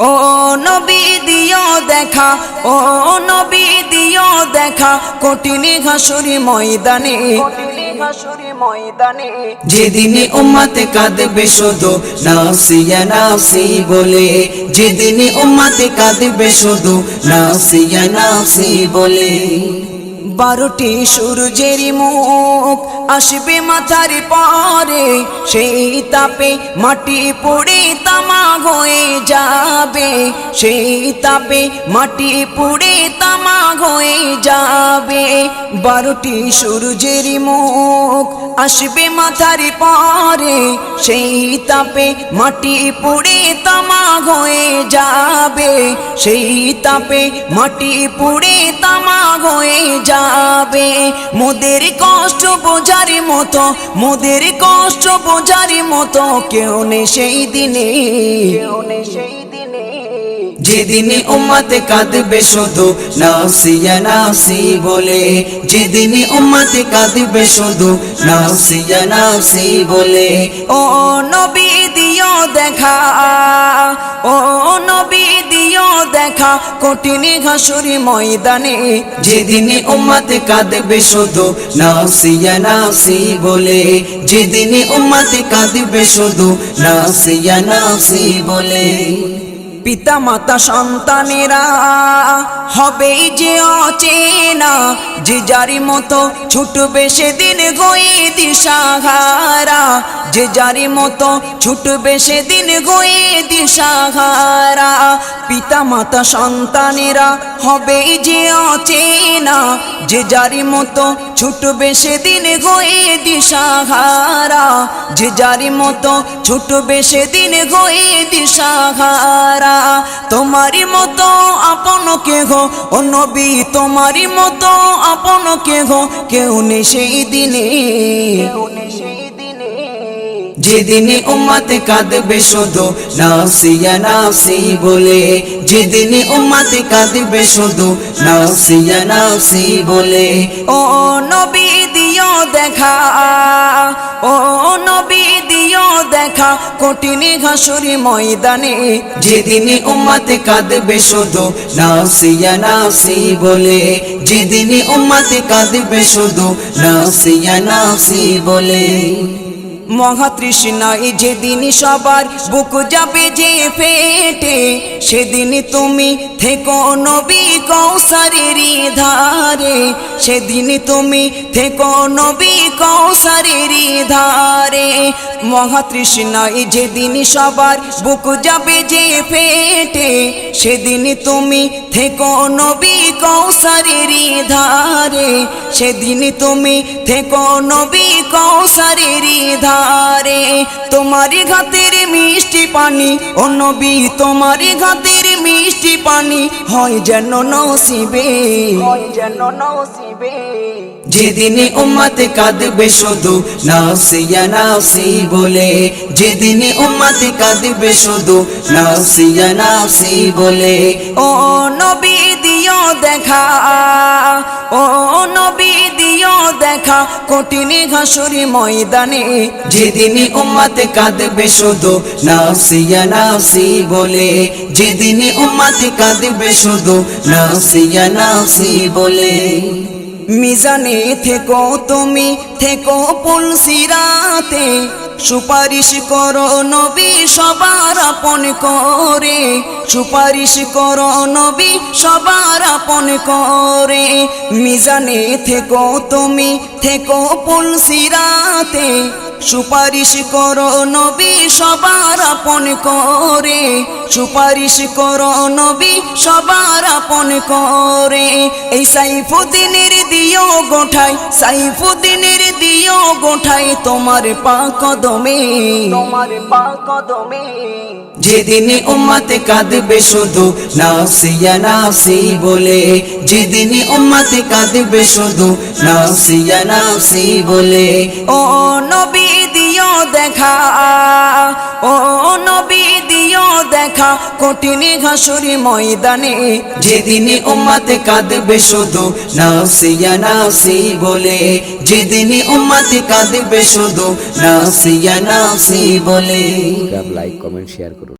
ও নবী দিও দেখা ও নবী দিও দেখা কঠিনী ঘাসুরি ময়দানে। যেদিনে উম্মাতে কাঁদবে শুধু নাসিয়া নাসি বলে। যেদিনে উম্মাতে কাঁদবে শুধু নাসিয়া নাসি বলে। বারোটি সূর্যের মুখ আসবে মাথার পরে সেই তাপে মাটি পড়ে হয়ে যাবে সেই তাপে মাটি পুড়ে তামা হয়ে যাবে। বারোটি সূর্যের মুখ আসবে মাথার পরে। সেই তাপে মাটি পড়ে তামা হয়ে যাবে। সেই তাপে মাটি পুড়ে তামা হয়ে যাবে। মোদের কষ্ট বোঝার মতো, মোদের কষ্ট বোঝার মতো কেউ নেই সেই দিনে। কেউ নেই সেই যেদিনে উম্মাতে কাঁদবে শুধু নাসিয়া নাসি বলে, যেদিনে উম্মাতে কাঁদবে শুধু নাসিয়া নাসি বলে, ও নবী দিও দেখা, ও নবী দিও দেখা কঠিন ঘাসুরি ময়দানে, যেদিনে উম্মাতে কাঁদবে শুধু নাসিয়া নাসি বলে, যেদিনে উম্মাতে কাঁদবে শুধু নাসিয়া নাসি বলে। পিতা মাতা সন্তানেরা হবে যে অচেনা, যে যারি মতো ছুটবে সেদিন গয়ে দিশাহারা, যে যারি মতো ছুটবে সেদিন গয়ে দিশাহারা। পিতা মাতা সন্তানেরা হবে যে অচেনা, যে যারি মতো ছুটবে সেদিন গোয়ে দিশাহারা। যে যারি মতো ছুটবে সেদিন গোয়ে দিশাহারা। তোমারই মতো আপন কে গো ও নবী তোমারই মতো আপন কে গো কেউ নেই সেই দিনে কেউ নেই সেই দিনে। যেদিনে উম্মাতে কাঁদবে শুধু নাসিয়া নাসি বলে, যেদিনে উম্মাতে কাঁদবে শুধু নাসিয়া নাসি বলে, ও নবী দিও দেখা, ও নবী দিও দেখা কঠিন ঘাসুরি ময়দানে, যেদিনে উম্মাতে কাঁদবে শুধু নাসিয়া নাসি বলে, যেদিনে উম্মাতে কাঁদবে শুধু নাসিয়া নাসি বলে। মহাতৃষ্ণায় যেদিন সবার বুক যাবে যে ফেটে, সেদিন তুমি থেকো নবী কৌসারের ধারে, সেদিন তুমি থেকো নবী কৌসারের ধারে। মহাতৃষ্ণায় যেদিন সবার বুক যাবে যে ফেটে, সেদিন তুমি থেকো নবী কৌসারের ধারে, সেদিন তুমি থেকো নবী কৌসারের ধারে। তোমার ঘাতের মিষ্টি পানি ও নবী তোমার ঘাতের মিষ্টি পানি হয় যেন নসিবে। হয় যেন নসিবে। যেদিনে উম্মাতে কাঁদবে শুধু নাসিয়া নাসি বলে। যেদিনে উম্মাতে কাঁদবে শুধু নাসিয়া নাসি বলে। ও নবী দিও দেখা। ও দেখা কঠিন ঘাসুরি ময়দানে। যেদিনই উম্মাতে কাঁদবে শুধু নাসিয়া নাসি বলে। যেদিনই উম্মাতে কাঁদবে শুধু নাসিয়া নাসি বলে। মিজানে থেকো তুমি, থেকো পুলসিরাতে। সুপারিশ করো নবী সবার আপন করে। সুপারিশ করো নবী সবার আপন করে। মিজানে থেকো তুমি, থেকো পুলসিরাতে। সুপারিশ করো নবী সবার আপন করে। সুপারিশ করো নবী সবার আপন করে। এই সাইফুদ্দিনের দিও গোঠাই সাইফুদ্দিনের দিও গোঠাই তোমার পা কদমে। তোমার পা কদমে। যেদিনে উম্মাতে কাঁদবে শুধু নাসিয়া নাসি বলে যেদিনে উম্মাতে কাঁদবে শুধু নাসিয়া নাসি বলে। ও নবী দিও দেখা ও কঠিন ঘাসুরি ময়দানে, যেদিনে উম্মাতে কাঁদবে শুধু নাসিয়া নাসি বলে। যেদিনে উম্মাতে কাঁদবে শুধু নাসিয়া নাসি বলে। লাইক কমেন্ট শেয়ার করুন।